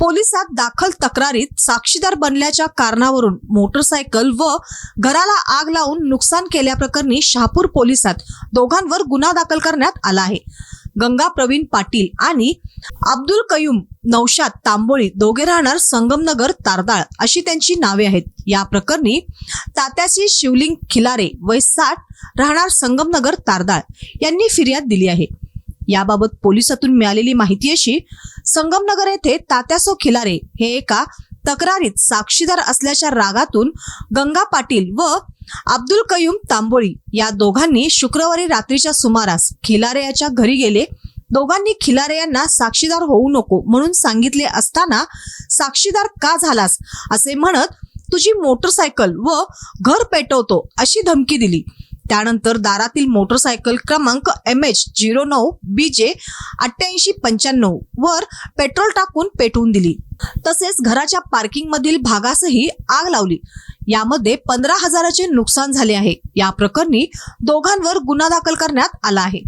पोलिसात दाखल तक्रारीत साक्षीदार बनल्याच्या कारणावरून मोटरसायकल व घराला आग लावून नुकसान केल्याप्रकरणी शहापूर पोलिसात दोघांवर गुन्हा दाखल करण्यात आला आहे. गंगा प्रवीण पाटील आणि अब्दुल कयूम नौशाद तांबोळी दोघे राहणार संगमनगर तारदाळ अशी त्यांची नावे आहेत. या प्रकरणी तात्याची शिवलिंग खिलारे वय साठ राहणार संगमनगर तारदाळ यांनी फिर्याद दिली आहे. याबाबत पोलिसातून मिळालेली माहिती अशी संगमनगर येथे तात्यासो खिलारे हे एका तक्रारीत साक्षीदार असल्याच्या रागातून गंगा पाटील व अब्दुल कयूम तांबोळी या दोघांनी शुक्रवारी रात्रीच्या सुमारास खिलारे याच्या घरी गेले. दोघांनी खिलारे यांना साक्षीदार होऊ नको म्हणून सांगितले असताना साक्षीदार का झालास? असे म्हणत तुझी मोटरसायकल व घर पेटवतो अशी धमकी दिली. त्यानंतर दारातील मोटरसायकल क्रमांक एम एच झिरो नऊ बी जे अठ्ठ्याऐंशी पंच्याण्णव वर पेट्रोल टाकून पेटवून दिली. तसेच घराच्या पार्किंग मधील भागासही आग लावली. यामध्ये पंधरा हजाराचे नुकसान झाले आहे. या प्रकरणी दोघांवर गुन्हा दाखल करण्यात आला आहे.